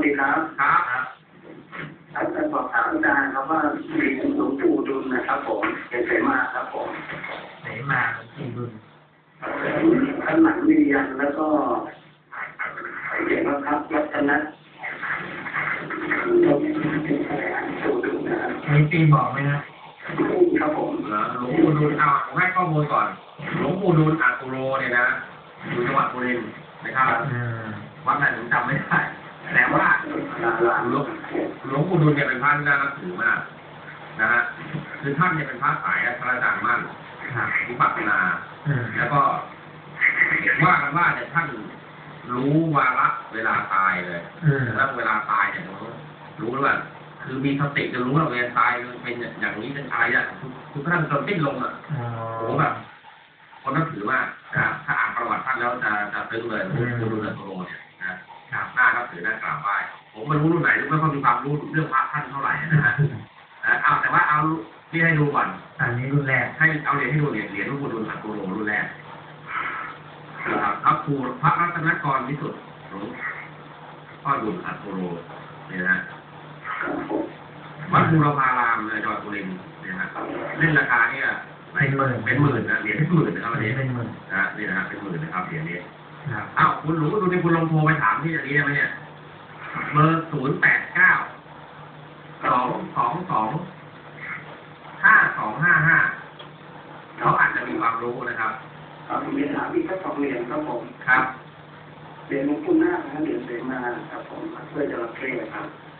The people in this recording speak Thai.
สดีครับครับครับจะสอบถามอาจารย์ครับว่ามีหลวงปู่ดุลนะครับผมเป็นเสมาครับผมไหนมาสี่บุญข้างหลังมียันแล้วก็เขียนว่าครับรัตนะปู่ดุลนะครับมีปีบอกไหมนะครับผมเหรอหลวงปู่ดูลเอาผมให้ข้อมูลก่อน หลวงปู่ดูลอาตุโรเนี่ยนะอยู่จังหวัดบุรีรัมย์นะครับ เออ วัดไหนผมจำไม่ได้ แต่ว่า ลาลา หลวงหลวงปู่ดูลเนี่ยเป็นพระที่น่านับถือมากนะฮะคือท่านเนี่ยเป็นพระสายพระอาจารย์มั่นครับวิปัสสนาเออแล้วก็ว่ากันว่าเนี่ยท่านรู้วาระเวลาตายเลยเออแล้วเวลาตายเนี่ยรู้รู้แล้วว่าคือมีสติจะรู้ว่าเวลาตายมันเป็นอย่างนี้เป็นอะไรอะทุกทุกท่านจนสิ้นลมอะอ๋อโอ้โหแบบคนนับถือมากนะถ้าอ่านประวัติท่านแล้วจะจะซึ้งเลยรู้รู้ดูเรื่องโตโรเนี่ยนะครับหน้านับถือหน้ากราบไหว้ ผมไม่รู้รุ่นไหนไม่ค่อยมีความรู้เรื่องพระท่านเท่าไหร่นะฮะนะเอาแต่ว่าเอาที่ให้ดูก่อนอันนี้รุ่นแรกให้เอาเหรียญให้ดูเหรียญเหรียญหลวงปู่ดูลสัตโตโรรุ่นแรกนะครับพระครูพระรัตนกรวิสุทธิ์หลวงพ่อดุลสัตโตโรเนี่ยนะวัดบูรพารามในจังหวัดบุรีรัมย์เนี่ยฮะเล่นราคาเนี่ยในเป็นหมื่นนะเหรียญเป็นหมื่นนะครับอัอันนนี้นี้เป็นหมื่นนะนี่นะฮะเป็นหมื่นนะครับเหรียญนี้ครับอ้าวคุณหลวงดูนี่คุณลองโทรไปถามที่อันนี้ได้ไหมเนี่ย เบอร์ศูนย์แปดเก้าสองสองสองห้าสองห้าห้าเขาอาจจะมีความรู้นะครับครับผมมีถามอีกสักสองเหรียญครับผมครับเหรียญหลวงปู่นาคนะครับเหรียญเสมาครับผมเพื่อจะรับเทศครับค